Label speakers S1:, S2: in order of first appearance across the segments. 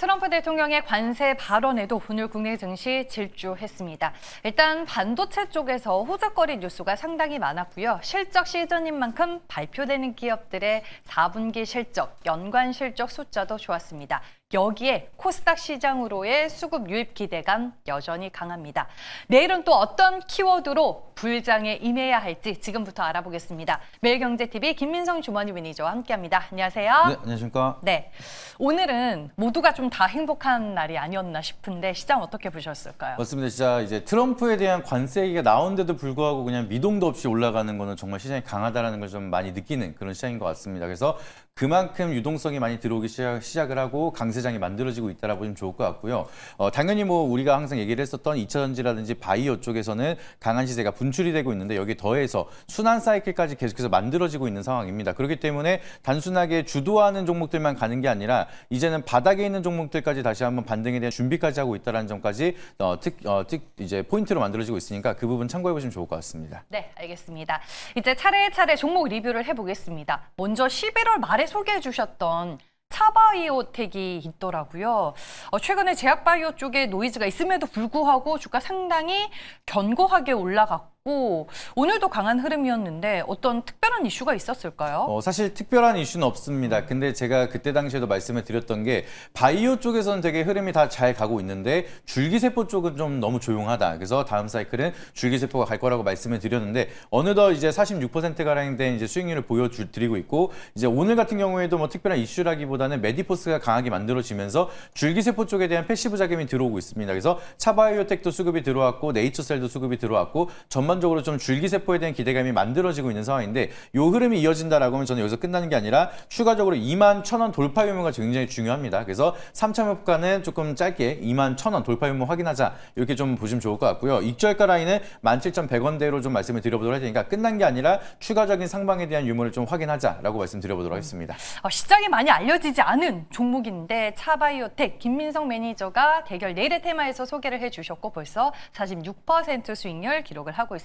S1: 트럼프 대통령의 관세 발언에도 오늘 국내 증시 질주했습니다. 일단 반도체 쪽에서 호적거리 뉴스가 상당히 많았고요. 실적 시즌인 만큼 발표되는 기업들의 4분기 실적, 연간 실적 숫자도 좋았습니다. 여기에 코스닥 시장으로의 수급 유입 기대감 여전히 강합니다. 내일은 또 어떤 키워드로 불장에 임해야 할지 지금부터 알아보겠습니다. 매일경제TV 김민성 주머니 매니저와 함께합니다. 안녕하세요.
S2: 네, 안녕하십니까.
S1: 네. 오늘은 모두가 좀 다 행복한 날이 아니었나 싶은데 시장 어떻게 보셨을까요?
S2: 맞습니다. 진짜 이제 트럼프에 대한 관세 얘기가 나온데도 불구하고 그냥 미동도 없이 올라가는 거는 정말 시장이 강하다라는 걸 좀 많이 느끼는 그런 시장인 것 같습니다. 그래서 그만큼 유동성이 많이 들어오기 시작, 시작 을 하고 강세장이 만들어지고 있다라고 보시면 좋을 것 같고요. 어, 당연히 뭐 우리가 항상 얘기를 했었던 2차 전지라든지 바이오 쪽에서는 강한 시세가 분출이 되고 있는데 여기 더해서 순환 사이클까지 계속해서 만들어지고 있는 상황입니다. 그렇기 때문에 단순하게 주도하는 종목들만 가는 게 아니라 이제는 바닥에 있는 종목들까지 다시 한번 반등에 대한 준비까지 하고 있다는 점까지 어, 특, 어, 특 이제 포인트로 만들어지고 있으니까 그 부분 참고해 보시면 좋을 것 같습니다.
S1: 네, 알겠습니다. 이제 차례차례 종목 리뷰를 해보겠습니다. 먼저 11월 말에 소개해 주셨던 차바이오텍이 있더라고요. 어, 최근에 제약바이오 쪽에 노이즈가 있음에도 불구하고 주가 상당히 견고하게 올라갔고 오늘도 강한 흐름이었는데 어떤 특별한 이슈가 있었을까요?
S2: 어, 사실 특별한 이슈는 없습니다. 근데 제가 그때 당시에도 말씀을 드렸던 게 바이오 쪽에서는 되게 흐름이 다 잘 가고 있는데 줄기세포 쪽은 좀 너무 조용하다. 그래서 다음 사이클은 줄기세포가 갈 거라고 말씀을 드렸는데 어느덧 이제 46%가량 된 이제 수익률을 보여드리고 있고 이제 오늘 같은 경우에도 뭐 특별한 이슈라기보다는 메디포스가 강하게 만들어지면서 줄기세포 쪽에 대한 패시브 자금이 들어오고 있습니다. 그래서 차바이오텍도 수급이 들어왔고 네이처셀도 수급이 들어왔고 전반 적으로 좀 줄기세포에 대한 기대감이 만들어지고 있는 상황인데 요 흐름이 이어진다라고 하면 저는 여기서 끝나는 게 아니라 추가적으로 2만 1,000원 돌파 유무가 굉장히 중요합니다. 그래서 3차 목가는 조금 짧게 2만 1,000원 돌파 유무 확인하자 이렇게 좀 보시면 좋을 것 같고요. 익절가 라인은 17,100원대로 좀 말씀을 드려보도록 할 테니까 끝난 게 아니라 추가적인 상방에 대한 유무를 좀 확인하자라고 말씀드려보도록 하겠습니다.
S1: 어, 시장에 많이 알려지지 않은 종목인데 차바이오텍 김민성 매니저가 대결 내일의 테마에서 소개를 해주셨고 벌써 46% 수익률 기록을 하고 있습니다.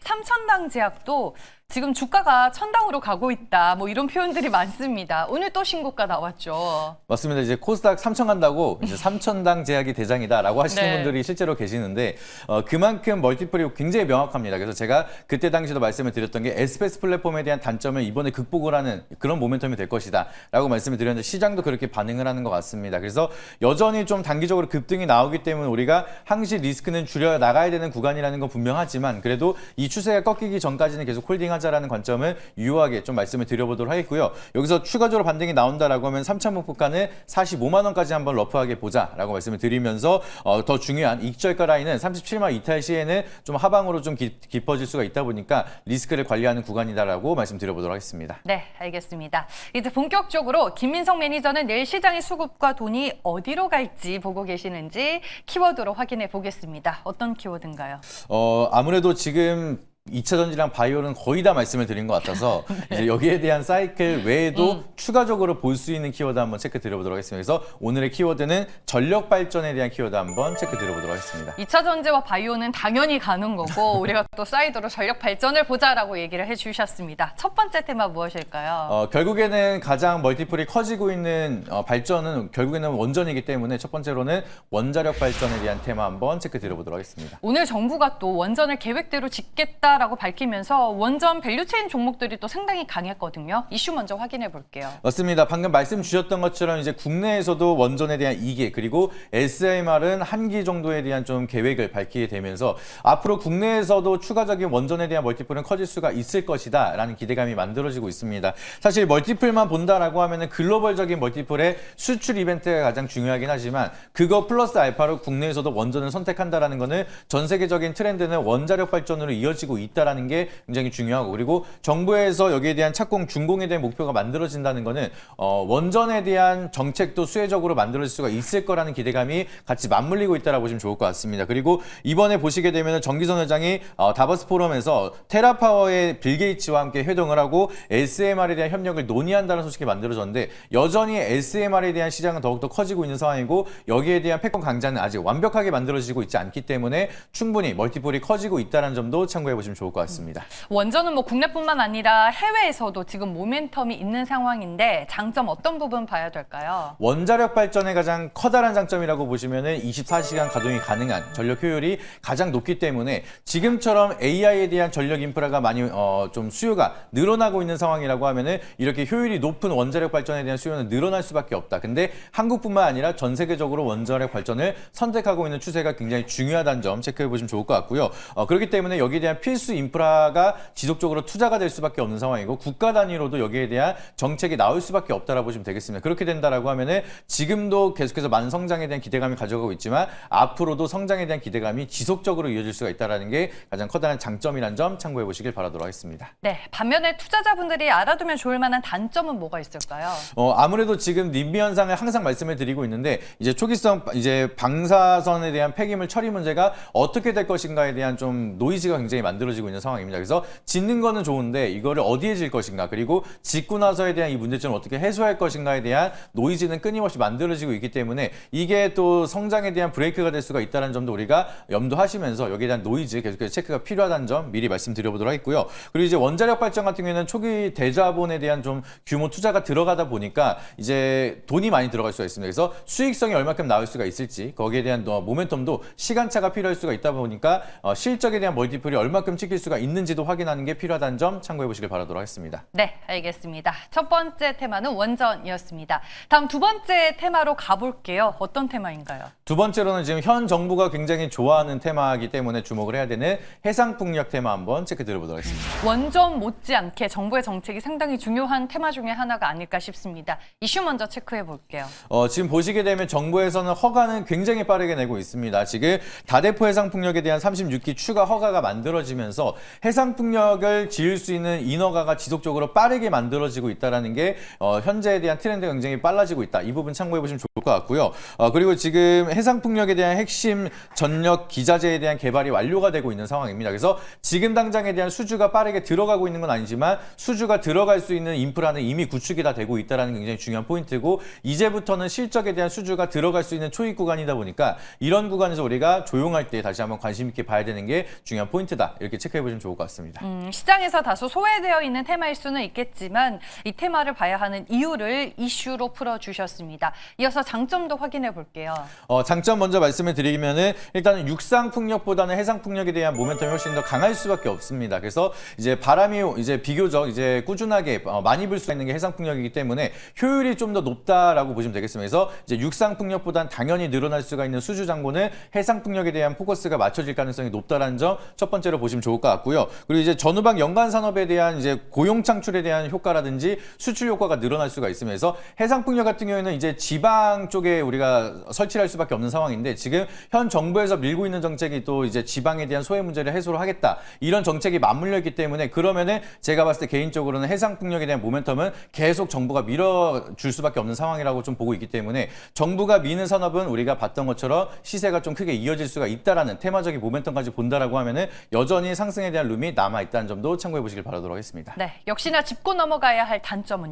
S1: 삼천당 제약도 지금 주가가 천당으로 가고 있다 뭐 이런 표현들이 많습니다. 오늘 또 신고가 나왔죠.
S2: 맞습니다. 이제 코스닥 3천 간다고 이제 3천당 제약이 대장이다라고 하시는
S1: 네.
S2: 분들이 실제로 계시는데 어, 그만큼 멀티플이 굉장히 명확합니다. 그래서 제가 그때 당시도 말씀을 드렸던 게 에스페스 플랫폼에 대한 단점을 이번에 극복을 하는 그런 모멘텀이 될 것이다라고 말씀을 드렸는데 시장도 그렇게 반응을 하는 것 같습니다. 그래서 여전히 좀 단기적으로 급등이 나오기 때문에 우리가 항시 리스크는 줄여 나가야 되는 구간이라는 건 분명하지만 그래도 이 추세가 꺾이기 전까지는 계속 홀딩하 자라는 관점을 유효하게 좀 말씀을 드려보도록 하겠고요. 여기서 추가적으로 반등이 나온다라고 하면 3차 목표가는 45만 원까지 한번 러프하게 보자라고 말씀을 드리면서 어, 더 중요한 익절가 라인은 37만 이탈 시에는 좀 하방으로 좀 기- 깊어질 수가 있다 보니까 리스크를 관리하는 구간이다라고 말씀드려보도록 하겠습니다.
S1: 네, 알겠습니다. 이제 본격적으로 김민성 매니저는 내일 시장의 수급과 돈이 어디로 갈지 보고 계시는지 키워드로 확인해 보겠습니다. 어떤 키워드인가요?
S2: 어, 아무래도 지금 2차 전지랑 바이오는 거의 다 말씀을 드린 것 같아서 이제 여기에 대한 사이클 외에도 추가적으로 볼 수 있는 키워드 한번 체크 드려보도록 하겠습니다. 그래서 오늘의 키워드는 전력 발전에 대한 키워드 한번 체크 드려보도록 하겠습니다.
S1: 2차 전지와 바이오는 당연히 가는 거고 우리가 또 사이드로 전력 발전을 보자라고 얘기를 해주셨습니다. 첫 번째 테마 무엇일까요?
S2: 어, 결국에는 가장 멀티플이 커지고 있는 어, 발전은 결국에는 원전이기 때문에 첫 번째로는 원자력 발전에 대한 테마 한번 체크 드려보도록 하겠습니다.
S1: 오늘 정부가 또 원전을 계획대로 짓겠다라고 밝히면서 원전 밸류체인 종목들이 또 상당히 강했거든요. 이슈 먼저 확인해 볼게요.
S2: 맞습니다. 방금 말씀 주셨던 것처럼 이제 국내에서도 원전에 대한 2기 그리고 SMR은 한기 정도에 대한 좀 계획을 밝히게 되면서 앞으로 국내에서도 추가적인 원전에 대한 멀티플은 커질 수가 있을 것이다라는 기대감이 만들어지고 있습니다. 사실 멀티플만 본다라고 하면은 글로벌적인 멀티플의 수출 이벤트가 가장 중요하긴 하지만 그거 플러스 알파로 국내에서도 원전을 선택한다라는 거는 전 세계적인 트렌드는 원자력 발전으로 이어지고 있다라는 게 굉장히 중요하고 그리고 정부에서 여기에 대한 착공 준공에 대한 목표가 만들어진다는 거는 어, 원전에 대한 정책도 수혜적으로 만들어질 수가 있을 거라는 기대감이 같이 맞물리고 있다라고 보시면 좋을 것 같습니다. 그리고 이번에 보시게 되면 정기선 회장이 어, 다버스 포럼에서 테라파워의 빌 게이츠와 함께 회동을 하고 SMR에 대한 협력을 논의한다는 소식이 만들어졌는데 여전히 SMR에 대한 시장은 더욱더 커지고 있는 상황이고 여기에 대한 패권 강자는 아직 완벽하게 만들어지고 있지 않기 때문에 충분히 멀티플이 커지고 있다는 점도 참고해 보시면 좋을 것 같습니다.
S1: 원전은 뭐 국내뿐만 아니라 해외에서도 지금 모멘텀이 있는 상황인데 장점 어떤 부분 봐야 될까요?
S2: 원자력 발전의 가장 커다란 장점이라고 보시면은 24시간 가동이 가능한 전력 효율이 가장 높기 때문에 지금처럼 AI에 대한 전력 인프라가 많이 어, 좀 수요가 늘어나고 있는 상황이라고 하면은 이렇게 효율이 높은 원자력 발전에 대한 수요는 늘어날 수밖에 없다. 근데 한국뿐만 아니라 전 세계적으로 원자력 발전을 선택하고 있는 추세가 굉장히 중요하다는 점 체크해 보시면 좋을 것 같고요. 어, 그렇기 때문에 여기에 대한 필수 인프라가 지속적으로 투자가 될 수밖에 없는 상황이고 국가 단위로도 여기에 대한 정책이 나올 수밖에 없다라고 보시면 되겠습니다. 그렇게 된다라고 하면은 지금도 계속해서 많은 성장에 대한 기대감이 가져가고 있지만 앞으로도 성장에 대한 기대감이 지속적으로 이어질 수가 있다라는 게 가장 커다란 장점이라는 점 참고해 보시길 바라도록 하겠습니다.
S1: 네, 반면에 투자자분들이 알아두면 좋을 만한 단점은 뭐가 있을까요?
S2: 어, 아무래도 지금 님비 현상을 항상 말씀을 드리고 있는데 이제 초기성 이제 방사선에 대한 폐기물 처리 문제가 어떻게 될 것인가에 대한 좀 노이즈가 굉장히 만들어지고 있는 상황입니다. 그래서 짓는 거는 좋은데 이거를 어디에 질 것인가 그리고 짓고 나서에 대한 이 문제점을 어떻게 해소할 것인가에 대한 노이즈는 끊임없이 만들어지고 있기 때문에 이게 또 성장에 대한 브레이크가 될 수가 있다는 점도 우리가 염두하시면서 여기에 대한 노이즈 계속해서 체크가 필요하다는 점 미리 말씀드려보도록 하겠고요. 그리고 이제 원자력 발전 같은 경우에는 초기 대자본에 대한 좀 규모 투자가 들어가다 보니까 이제 돈이 많이 들어갈 수가 있습니다. 그래서 수익성이 얼마큼 나올 수가 있을지 거기에 대한 어, 모멘텀도 시간차가 필요할 수가 있다 보니까 어, 실적에 대한 멀티플이 얼마큼 찍힐 수가 있는지도 확인하는 게 필요하다는 점 참고해 보시길 바라도록 하겠습니다.
S1: 네, 알겠습니다. 첫 번째 테마는 원전이었습니다. 다음 두 번째 테마로 가볼게요. 어떤 테마인가요?
S2: 두 번째로는 지금 현 정부가 굉장히 좋아하는 테마이기 때문에 주목을 해야 되는 해상풍력 테마 한번 체크 들어보도록 하겠습니다.
S1: 원전 못지않게 정부의 정책이 상당히 중요한 테마 중에 하나가 아닐까 싶습니다. 이슈 먼저 체크해 볼게요.
S2: 어, 지금 보시게 되면 정부에서는 허가는 굉장히 빠르게 내고 있습니다. 지금 다대포 해상풍력에 대한 36기 추가 허가가 만들어지면서 해상풍력을 지을 수 있는 인허가가 지속적으로 빠르게 만들어지고 있다는 게 어, 현재에 대한 트렌드가 굉장히 빨라지고 있다. 이 부분 참고해 보시면 좋을 것 같고요. 어, 그리고 지금 해상 풍력에 대한 핵심 전력 기자재에 대한 개발이 완료가 되고 있는 상황입니다. 그래서 지금 당장에 대한 수주가 빠르게 들어가고 있는 건 아니지만 수주가 들어갈 수 있는 인프라는 이미 구축이 다 되고 있다는 게 굉장히 중요한 포인트고 이제부터는 실적에 대한 수주가 들어갈 수 있는 초입 구간이다 보니까 이런 구간에서 우리가 조용할 때 다시 한번 관심 있게 봐야 되는 게 중요한 포인트다. 이렇게 체크해 보시면 좋을 것 같습니다.
S1: 음, 시장에서 다소 소외되어 있는 테마일 수는 있겠지만 이 테마를 봐야 하는 이유를 이슈로 풀어주셨습니다. 이어서 장점도 확인해 볼게요.
S2: 어, 장점 먼저 말씀을 드리면은 일단은 육상 풍력보다는 해상 풍력에 대한 모멘텀이 훨씬 더 강할 수밖에 없습니다. 그래서 이제 바람이 이제 비교적 이제 꾸준하게 어, 많이 불 수 있는 게 해상 풍력이기 때문에 효율이 좀 더 높다라고 보시면 되겠습니다. 그래서 이제 육상 풍력보다는 당연히 늘어날 수가 있는 수주 장고는 해상 풍력에 대한 포커스가 맞춰질 가능성이 높다라는 점 첫 번째로 보시면 좋을 것 같고요. 그리고 이제 전후방 연관 산업에 대한 이제 고용 창출에 대한 효과라든지 수출 효과가 늘어날 수가 있으면서 해상 풍력 같은 경우에는 이제 지방 쪽에 우리가 설치할 수밖에 없는 상황인데 지금 현 정부에서 밀고 있는 정책이 또 이제 지방에 대한 소외 문제를 해소를 하겠다 이런 정책이 맞물려 있기 때문에 그러면은 제가 봤을 때 개인적으로는 해상 풍력에 대한 모멘텀은 계속 정부가 밀어줄 수밖에 없는 상황이라고 좀 보고 있기 때문에 정부가 미는 산업은 우리가 봤던 것처럼 시세가 좀 크게 이어질 수가 있다라는 테마적인 모멘텀까지 본다라고 하면은 여전히 상승에 대한 룸이 남아 있다는 점도 참고해 보시길 바라도록 하겠습니다.
S1: 네, 역시나 짚고 넘어가야 할 단점은요.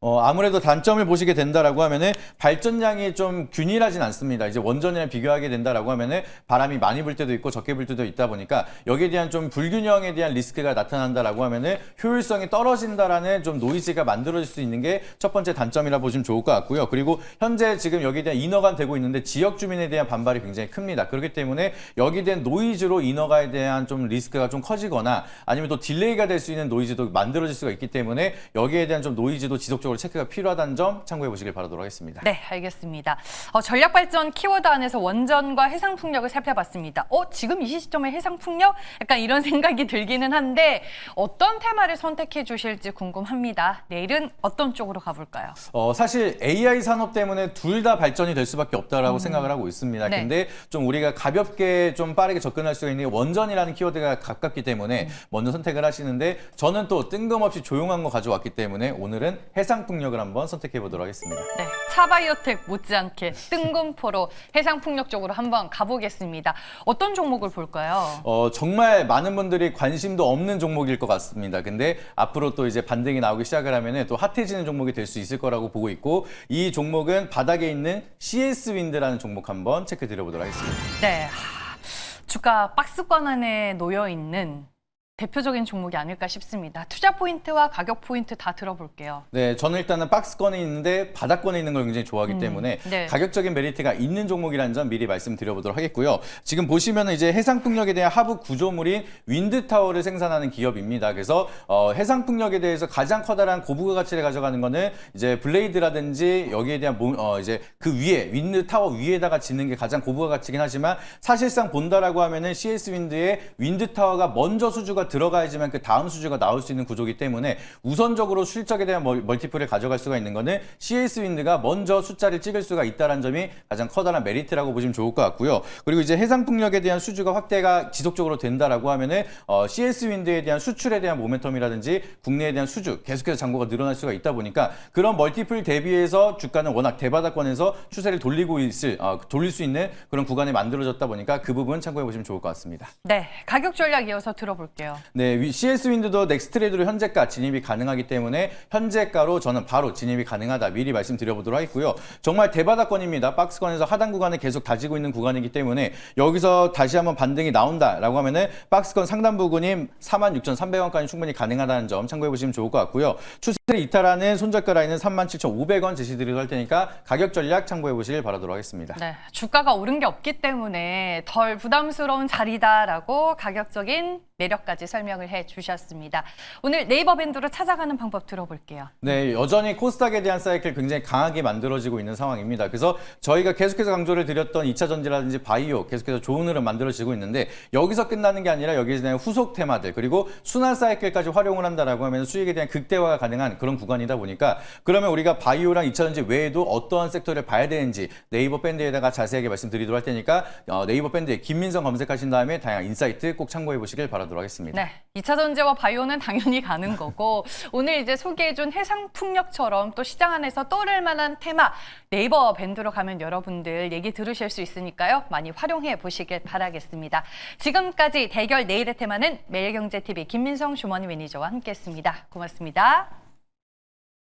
S2: 어, 아무래도 단점을 보시게 된다라고 하면은 발전량이 좀 균일하진 않습니다. 이제 원전이랑 비교하게 된다라고 하면은 바람이 많이 불 때도 있고 적게 불 때도 있다 보니까 여기에 대한 좀 불균형에 대한 리스크가 나타난다라고 하면은 효율성이 떨어진다라는 좀 노이즈가 만들어질 수 있는 게 첫 번째 단점이라 보시면 좋을 것 같고요. 그리고 현재 지금 여기에 대한 인허가 되고 있는데 지역 주민에 대한 반발이 굉장히 큽니다. 그렇기 때문에 여기에 대한 노이즈로 인허가에 대한 좀 리스크가 좀 커지거나 아니면 또 딜레이가 될 수 있는 노이즈도 만들어질 수가 있기 때문에 여기에 대한 좀 노이즈 도 지속적으로 체크가 필요하다는 점 참고해 보시길 바라도록 하겠습니다.
S1: 네, 알겠습니다. 어, 전략 발전 키워드 안에서 원전과 해상 풍력을 살펴봤습니다. 어, 지금 이 시점에 해상 풍력? 약간 이런 생각이 들기는 한데 어떤 테마를 선택해 주실지 궁금합니다. 내일은 어떤 쪽으로 가볼까요?
S2: 어, 사실 AI 산업 때문에 둘 다 발전이 될 수밖에 없다라고 생각을 하고 있습니다.
S1: 네.
S2: 근데 좀 우리가 가볍게 좀 빠르게 접근할 수가 있는 게 원전이라는 키워드가 가깝기 때문에 먼저 선택을 하시는데 저는 또 뜬금없이 조용한 거 가져왔기 때문에 오늘 은 해상 풍력을 한번 선택해 보도록 하겠습니다.
S1: 네, 차바이오텍 못지않게 뜬금포로 해상 풍력 쪽으로 한번 가보겠습니다. 어떤 종목을 볼까요?
S2: 어, 정말 많은 분들이 관심도 없는 종목일 것 같습니다. 근데 앞으로 또 이제 반등이 나오기 시작을 하면은 또 핫해지는 종목이 될 수 있을 거라고 보고 있고 이 종목은 바닥에 있는 CS 윈드라는 종목 한번 체크 드려보도록 하겠습니다.
S1: 네, 하, 주가 박스권 안에 놓여 있는 대표적인 종목이 아닐까 싶습니다. 투자 포인트와 가격 포인트 다 들어볼게요.
S2: 네, 저는 일단은 박스권에 있는데 바닥권에 있는 걸 굉장히 좋아하기 때문에
S1: 네.
S2: 가격적인 메리트가 있는 종목이라는 점 미리 말씀드려보도록 하겠고요. 지금 보시면은 이제 해상풍력에 대한 하부 구조물인 윈드타워를 생산하는 기업입니다. 그래서 어, 해상풍력에 대해서 가장 커다란 고부가 가치를 가져가는 거는 이제 블레이드라든지 여기에 대한 모- 어, 이제 그 위에 윈드타워 위에다가 짓는 게 가장 고부가 가치긴 하지만 사실상 본다라고 하면은 CS 윈드의 윈드타워가 먼저 수주가 들어가야지만 그 다음 수주가 나올 수 있는 구조이기 때문에 우선적으로 실적에 대한 멀- 멀티플을 가져갈 수가 있는 거는 CS 윈드가 먼저 숫자를 찍을 수가 있다는 점이 가장 커다란 메리트라고 보시면 좋을 것 같고요. 그리고 이제 해상 풍력에 대한 수주가 확대가 지속적으로 된다라고 하면은 어, CS 윈드에 대한 수출에 대한 모멘텀이라든지 국내에 대한 수주 계속해서 잔고가 늘어날 수가 있다 보니까 그런 멀티플 대비해서 주가는 워낙 대바닥권에서 추세를 돌리고 있을 어, 돌릴 수 있는 그런 구간이 만들어졌다 보니까 그 부분 참고해 보시면 좋을 것 같습니다.
S1: 네, 가격 전략 이어서 들어볼게요.
S2: 네, 위- CS 윈드도 넥스트레이드로 현재가 진입이 가능하기 때문에 현재가로 저는 바로 진입이 가능하다 미리 말씀드려보도록 하겠고요. 정말 대바닥권입니다. 박스권에서 하단 구간을 계속 다지고 있는 구간이기 때문에 여기서 다시 한번 반등이 나온다라고 하면은 박스권 상단 부근이 46,300원까지 충분히 가능하다는 점 참고해 보시면 좋을 것 같고요. 추세 를 이탈하는 손절가 라인은 37,500원 제시드리도록 할 테니까 가격 전략 참고해 보시길 바라도록 하겠습니다.
S1: 네, 주가가 오른 게 없기 때문에 덜 부담스러운 자리다라고 가격적인 매력까지 설명을 해 주셨습니다. 오늘 네이버 밴드로 찾아가는 방법 들어볼게요.
S2: 네, 여전히 코스닥에 대한 사이클 굉장히 강하게 만들어지고 있는 상황입니다. 그래서 저희가 계속해서 강조를 드렸던 2차 전지라든지 바이오 계속해서 좋은 흐름 만들어지고 있는데 여기서 끝나는 게 아니라 여기에 대한 후속 테마들 그리고 순환 사이클까지 활용을 한다라고 하면 수익에 대한 극대화가 가능한 그런 구간이다 보니까 그러면 우리가 바이오랑 2차 전지 외에도 어떠한 섹터를 봐야 되는지 네이버 밴드에다가 자세하게 말씀드리도록 할 테니까 어, 네이버 밴드에 김민성 검색하신 다음에 다양한 인사이트 꼭 참고해 보시길 바라도록 하겠습니다.
S1: 네, 2차 전지와 바이오는 당연히 가는 거고 오늘 이제 소개해 준 해상 풍력처럼 또 시장 안에서 떠오를 만한 테마 네이버 밴드로 가면 여러분들 얘기 들으실 수 있으니까요. 많이 활용해 보시길 바라겠습니다. 지금까지 대결 내일의 테마는 매일경제TV 김민성 주머니 매니저와 함께했습니다. 고맙습니다.